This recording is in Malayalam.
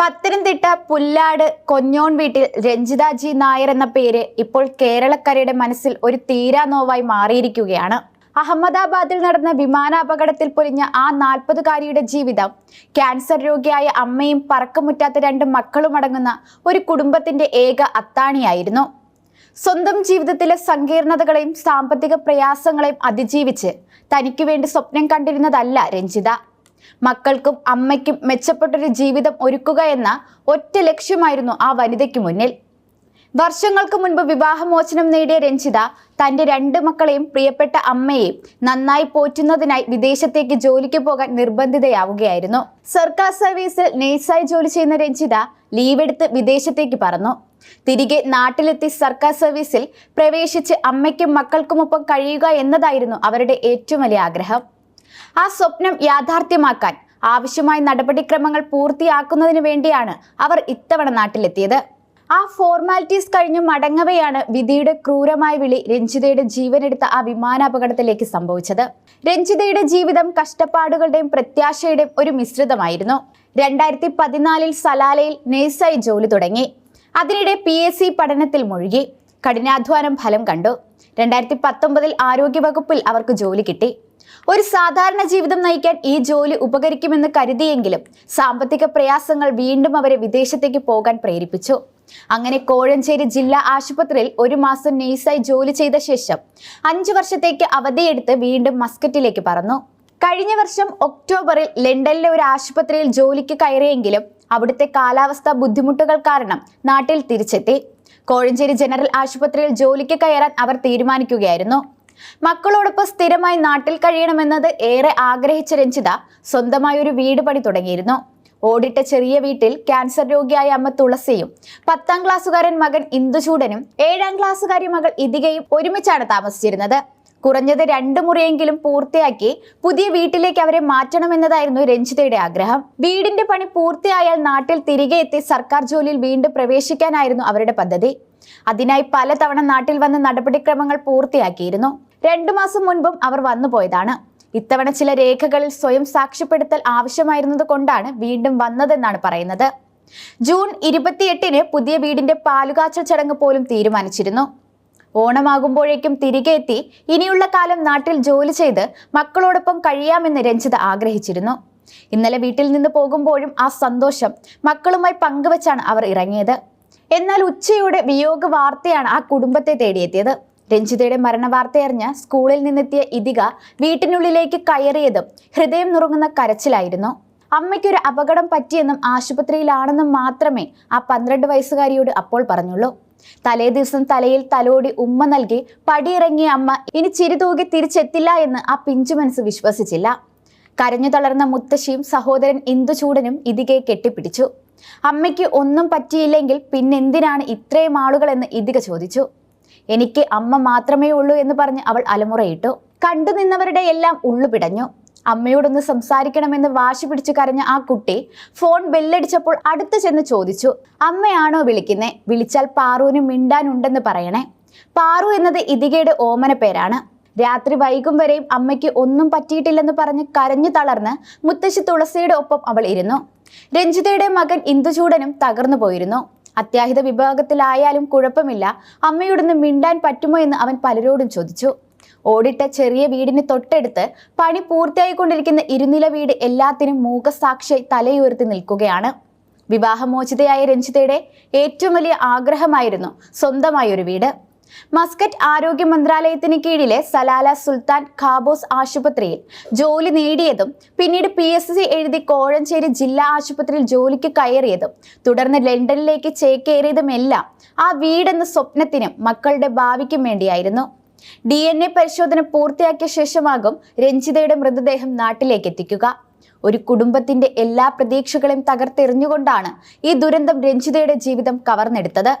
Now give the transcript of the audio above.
പത്തനംതിട്ട പുല്ലാട് കൊഞ്ഞോൺ വീട്ടിൽ രഞ്ജിത ജി നായർ എന്ന പേര് ഇപ്പോൾ കേരളക്കരയുടെ മനസ്സിൽ ഒരു തീരാ നോവായി മാറിയിരിക്കുകയാണ്. അഹമ്മദാബാദിൽ നടന്ന വിമാനാപകടത്തിൽ പൊലിഞ്ഞ ആ നാൽപ്പതുകാരിയുടെ ജീവിതം ക്യാൻസർ രോഗിയായ അമ്മയും പറക്കമുറ്റാത്ത രണ്ട് മക്കളും അടങ്ങുന്ന ഒരു കുടുംബത്തിന്റെ ഏക അത്താണിയായിരുന്നു. സ്വന്തം ജീവിതത്തിലെ സങ്കീർണതകളെയും സാമ്പത്തിക പ്രയാസങ്ങളെയും അതിജീവിച്ച് തനിക്ക് വേണ്ടി സ്വപ്നം കണ്ടിരുന്നതല്ല രഞ്ജിത. മക്കൾക്കും അമ്മയ്ക്കും മെച്ചപ്പെട്ടൊരു ജീവിതം ഒരുക്കുക എന്ന ഒറ്റ ലക്ഷ്യമായിരുന്നു ആ വനിതയ്ക്ക് മുന്നിൽ. വർഷങ്ങൾക്ക് മുൻപ് വിവാഹമോചനം നേടിയ രഞ്ജിത തന്റെ രണ്ട് മക്കളെയും പ്രിയപ്പെട്ട അമ്മയെയും നന്നായി പോറ്റുന്നതിനായി വിദേശത്തേക്ക് ജോലിക്ക് പോകാൻ നിർബന്ധിതയാവുകയായിരുന്നു. സർക്കാർ സർവീസിൽ നേഴ്സായി ജോലി ചെയ്യുന്ന രഞ്ജിത ലീവ് എടുത്ത് വിദേശത്തേക്ക് പറന്നു. തിരികെ നാട്ടിലെത്തി സർക്കാർ സർവീസിൽ പ്രവേശിച്ച് അമ്മയ്ക്കും മക്കൾക്കുമൊപ്പം കഴിയുക എന്നതായിരുന്നു അവരുടെ ഏറ്റവും വലിയ ആഗ്രഹം. ആ സ്വപ്നം യാഥാർത്ഥ്യമാക്കാൻ ആവശ്യമായ നടപടിക്രമങ്ങൾ പൂർത്തിയാക്കുന്നതിന് വേണ്ടിയാണ് അവർ ഇത്തവണ നാട്ടിലെത്തിയത്. ആ ഫോർമാലിറ്റീസ് കഴിഞ്ഞ് മടങ്ങവെയാണ് വിധിയുടെ ക്രൂരമായ വിളി രഞ്ജിതയുടെ ജീവനെടുത്ത ആ വിമാനാപകടത്തിലേക്ക് സംഭവിച്ചത്. രഞ്ജിതയുടെ ജീവിതം കഷ്ടപ്പാടുകളുടെയും പ്രത്യാശയുടെയും ഒരു മിശ്രിതമായിരുന്നു. രണ്ടായിരത്തി പതിനാലിൽ സലാലയിൽ നേഴ്സായി ജോലി തുടങ്ങി. അതിനിടെ പി എസ് സി പഠനത്തിൽ മുഴുകി. കഠിനാധ്വാനം ഫലം കണ്ടു. രണ്ടായിരത്തി പത്തൊമ്പതിൽ ആരോഗ്യവകുപ്പിൽ അവർക്ക് ജോലി കിട്ടി. ഒരു സാധാരണ ജീവിതം നയിക്കാൻ ഈ ജോലി ഉപകരിക്കുമെന്ന് കരുതിയെങ്കിലും സാമ്പത്തിക പ്രയാസങ്ങൾ വീണ്ടും അവരെ വിദേശത്തേക്ക് പോകാൻ പ്രേരിപ്പിച്ചു. അങ്ങനെ കോഴഞ്ചേരി ജില്ലാ ആശുപത്രിയിൽ ഒരു മാസം നേഴ്സായി ജോലി ചെയ്ത ശേഷം അഞ്ചു വർഷത്തേക്ക് അവധിയെടുത്ത് വീണ്ടും മസ്കറ്റിലേക്ക് പറന്നു. കഴിഞ്ഞ വർഷം ഒക്ടോബറിൽ ലണ്ടനിലെ ഒരു ആശുപത്രിയിൽ ജോലിക്ക് കയറിയെങ്കിലും അവിടുത്തെ കാലാവസ്ഥ ബുദ്ധിമുട്ടുകൾ കാരണം നാട്ടിൽ തിരിച്ചെത്തി. കോഴഞ്ചേരി ജനറൽ ആശുപത്രിയിൽ ജോലിക്ക് കയറാൻ അവർ തീരുമാനിക്കുകയായിരുന്നു. മക്കളോടൊപ്പം സ്ഥിരമായി നാട്ടിൽ കഴിയണമെന്നത് ഏറെ ആഗ്രഹിച്ച രഞ്ജിത സ്വന്തമായി ഒരു വീട് പണി തുടങ്ങിയിരുന്നു. ഓടിട്ട ചെറിയ വീട്ടിൽ ക്യാൻസർ രോഗിയായ അമ്മ തുളസിയും പത്താം ക്ലാസ്സുകാരൻ മകൻ ഇന്ദുചൂടനും ഏഴാം ക്ലാസ്സുകാരി മകൾ ഇതികയും ഒരുമിച്ചാണ് താമസിച്ചിരുന്നത്. കുറഞ്ഞത് രണ്ടു മുറിയെങ്കിലും പൂർത്തിയാക്കി പുതിയ വീട്ടിലേക്ക് അവരെ മാറ്റണമെന്നതായിരുന്നു രഞ്ജിതയുടെ ആഗ്രഹം. വീടിന്റെ പണി പൂർത്തിയായാൽ നാട്ടിൽ തിരികെ എത്തി സർക്കാർ ജോലിയിൽ വീണ്ടും പ്രവേശിക്കാനായിരുന്നു അവരുടെ പദ്ധതി. അതിനായി പലതവണ നാട്ടിൽ വന്ന് നടപടിക്രമങ്ങൾ പൂർത്തിയാക്കിയിരുന്നു. രണ്ടു മാസം മുൻപും അവർ വന്നു പോയതാണ്. ഇത്തവണ ചില രേഖകളിൽ സ്വയം സാക്ഷ്യപ്പെടുത്തൽ ആവശ്യമായിരുന്നത് കൊണ്ടാണ് വീണ്ടും വന്നതെന്നാണ് പറയുന്നത്. ജൂൺ ഇരുപത്തിയെട്ടിന് പുതിയ വീടിന്റെ പാലുകാച്ചൽ ചടങ്ങ് പോലും തീരുമാനിച്ചിരുന്നു. ഓണമാകുമ്പോഴേക്കും തിരികെ എത്തി ഇനിയുള്ള കാലം നാട്ടിൽ ജോലി ചെയ്ത് മക്കളോടൊപ്പം കഴിയാമെന്ന് രഞ്ജിത ആഗ്രഹിച്ചിരുന്നു. ഇന്നലെ വീട്ടിൽ നിന്ന് പോകുമ്പോഴും ആ സന്തോഷം മക്കളുമായി പങ്കുവച്ചാണ് അവർ ഇറങ്ങിയത്. എന്നാൽ ഉച്ചയോടെ വിയോഗ വാർത്തയാണ് ആ കുടുംബത്തെ തേടിയെത്തിയത്. രഞ്ജിതയുടെ മരണവാർത്തയറിഞ്ഞ് സ്കൂളിൽ നിന്നെത്തിയ ഇതിക വീട്ടിനുള്ളിലേക്ക് കയറിയതും ഹൃദയം നുറുങ്ങുന്ന കരച്ചിലായിരുന്നു. അമ്മയ്ക്കൊരു അപകടം പറ്റിയെന്നും ആശുപത്രിയിലാണെന്നും മാത്രമേ ആ പന്ത്രണ്ട് വയസ്സുകാരിയോട് അപ്പോൾ പറഞ്ഞുള്ളൂ. തലേ ദിവസം തലയിൽ തലോടി ഉമ്മ നൽകി പടിയിറങ്ങിയ അമ്മ ഇനി ചിരിതൂകി തിരിച്ചെത്തില്ല എന്ന് ആ പിഞ്ചു മനസ്സ് വിശ്വസിച്ചില്ല. കരഞ്ഞു തളർന്ന മുത്തശ്ശിയും സഹോദരൻ ഇന്ദുചൂടനും ഇതികയെ കെട്ടിപ്പിടിച്ചു. അമ്മയ്ക്ക് ഒന്നും പറ്റിയില്ലെങ്കിൽ പിന്നെന്തിനാണ് ഇത്രയും ആളുകളെന്ന് ഇതിക ചോദിച്ചു. എനിക്ക് അമ്മ മാത്രമേ ഉള്ളൂ എന്ന് പറഞ്ഞ് അവൾ അലമുറയിട്ടു. കണ്ടു നിന്നവരുടെ എല്ലാം ഉള്ളു പിടഞ്ഞു. അമ്മയോടൊന്ന് സംസാരിക്കണമെന്ന് വാശി പിടിച്ചു കരഞ്ഞ ആ കുട്ടി ഫോൺ ബെല്ലടിച്ചപ്പോൾ അടുത്ത് ചെന്ന് ചോദിച്ചു അമ്മയാണോ വിളിക്കുന്നേ? വിളിച്ചാൽ പാറുവിന് മിണ്ടാനുണ്ടെന്ന് പറയണേ. പാറു എന്നത് ഇതികയുടെ ഓമന പേരാണ്. രാത്രി വൈകും വരെയും അമ്മയ്ക്ക് ഒന്നും പറ്റിയിട്ടില്ലെന്ന് പറഞ്ഞ് കരഞ്ഞു തളർന്ന് മുത്തശ്ശി തുളസിയുടെ ഒപ്പം അവൾ ഇരുന്നു. രഞ്ജിതയുടെ മകൻ ഇന്ദുചൂടനും തകർന്നു പോയിരുന്നു. അത്യാഹിത വിഭാഗത്തിലായാലും കുഴപ്പമില്ല. അമ്മയോടൊന്ന് മിണ്ടാൻ പറ്റുമോ എന്ന് അവൻ പലരോടും ചോദിച്ചു. ഓടിട്ട ചെറിയ വീടിന് തൊട്ടടുത്ത് പണി പൂർത്തിയായിക്കൊണ്ടിരിക്കുന്ന ഇരുനില വീട് എല്ലാത്തിനും മൂകസാക്ഷിയായി തലയുയർത്തി നിൽക്കുകയാണ്. വിവാഹമോചിതയായ രഞ്ജിതയുടെ ഏറ്റവും വലിയ ആഗ്രഹമായിരുന്നു സ്വന്തമായൊരു വീട്. മസ്കറ്റ് ആരോഗ്യ മന്ത്രാലയത്തിന് കീഴിലെ സലാല സുൽത്താൻ ഖാബോസ് ആശുപത്രിയിൽ ജോലി നേടിയതും പിന്നീട് പി എസ് സി എഴുതി കോഴഞ്ചേരി ജില്ലാ ആശുപത്രിയിൽ ജോലിക്ക് കയറിയതും തുടർന്ന് ലണ്ടനിലേക്ക് ചേക്കേറിയതുമെല്ലാം ആ വീടെന്ന സ്വപ്നത്തിനും മക്കളുടെ ഭാവിക്കും വേണ്ടിയായിരുന്നു. ഡി എൻ എ പരിശോധന പൂർത്തിയാക്കിയ ശേഷമാകും രഞ്ജിതയുടെ മൃതദേഹം നാട്ടിലേക്ക് എത്തിക്കുക. ഒരു കുടുംബത്തിന്റെ എല്ലാ പ്രതീക്ഷകളെയും തകർത്തെറിഞ്ഞുകൊണ്ടാണ് ഈ ദുരന്തം രഞ്ജിതയുടെ ജീവിതം കവർന്നെടുത്തത്.